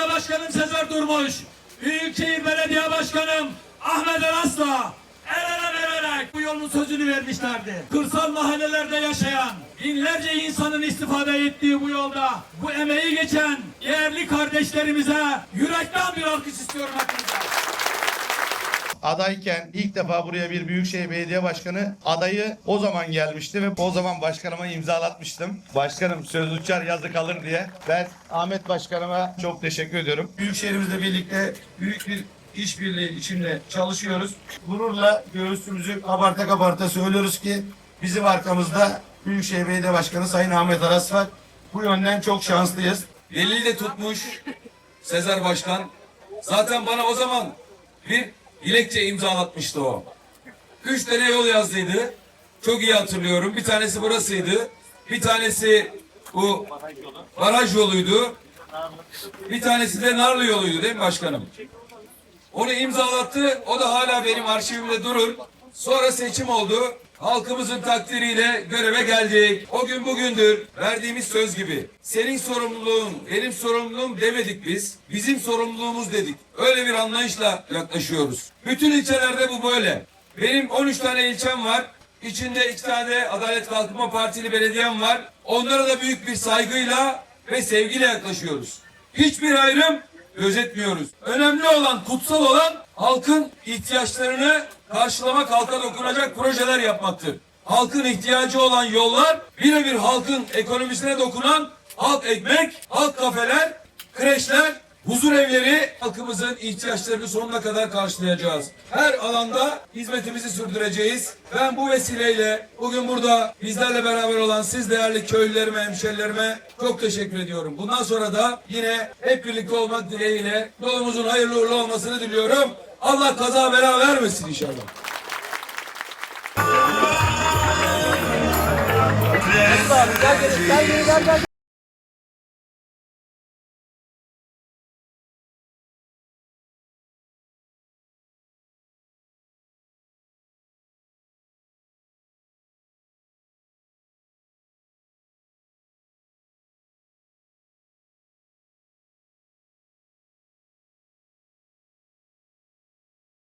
Belediye Başkanım Sezer Durmuş, Büyükşehir Belediye Başkanım Ahmet Aras'la el ele vererek bu yolun sözünü vermişlerdi. Kırsal mahallelerde yaşayan binlerce insanın istifade ettiği bu yolda bu emeği geçen değerli kardeşlerimize yürekten bir alkış istiyorum hepinize. Adayken ilk defa buraya bir Büyükşehir Belediye Başkanı adayı o zaman gelmişti ve o zaman başkanıma imzalatmıştım. Başkanım söz uçar yazı kalır diye. Ben Ahmet Başkanıma çok teşekkür ediyorum. Büyükşehirimizle birlikte büyük bir işbirliği içinde çalışıyoruz. Gururla göğsümüzü kabarta kabarta söylüyoruz ki bizim arkamızda Büyükşehir Belediye Başkanı Sayın Ahmet Aras var. Bu yönden çok şanslıyız. Delil de tutmuş Sezer Başkan. Zaten bana o zaman bir dilekçe imzalatmıştı o. Üç tane yol yazdıydı. Çok iyi hatırlıyorum. Bir tanesi burasıydı. Bir tanesi bu baraj yoluydu. Bir tanesi de Narlı yoluydu değil mi başkanım? Onu imzalattı. O da hala benim arşivimde durur. Sonra seçim oldu. Halkımızın takdiriyle göreve geldik. O gün bugündür verdiğimiz söz gibi. Senin sorumluluğun, benim sorumluluğum demedik biz. Bizim sorumluluğumuz dedik. Öyle bir anlayışla yaklaşıyoruz. Bütün ilçelerde bu böyle. Benim 13 tane ilçem var. İçinde iki tane Adalet Kalkınma Partili belediyem var. Onlara da büyük bir saygıyla ve sevgiyle yaklaşıyoruz. Hiçbir ayrım gözetmiyoruz. Önemli olan, kutsal olan halkın ihtiyaçlarını karşılamak, halka dokunacak projeler yapmaktır. Halkın ihtiyacı olan yollar, birebir halkın ekonomisine dokunan halk ekmek, halk kafeler, kreşler, huzur evleri halkımızın ihtiyaçlarını sonuna kadar karşılayacağız. Her alanda hizmetimizi sürdüreceğiz. Ben bu vesileyle bugün burada bizlerle beraber olan siz değerli köylülerime, hemşerilerime çok teşekkür ediyorum. Bundan sonra da yine hep birlikte olmak dileğiyle yolumuzun hayırlı uğurlu olmasını diliyorum. Allah kaza bela vermesin inşallah.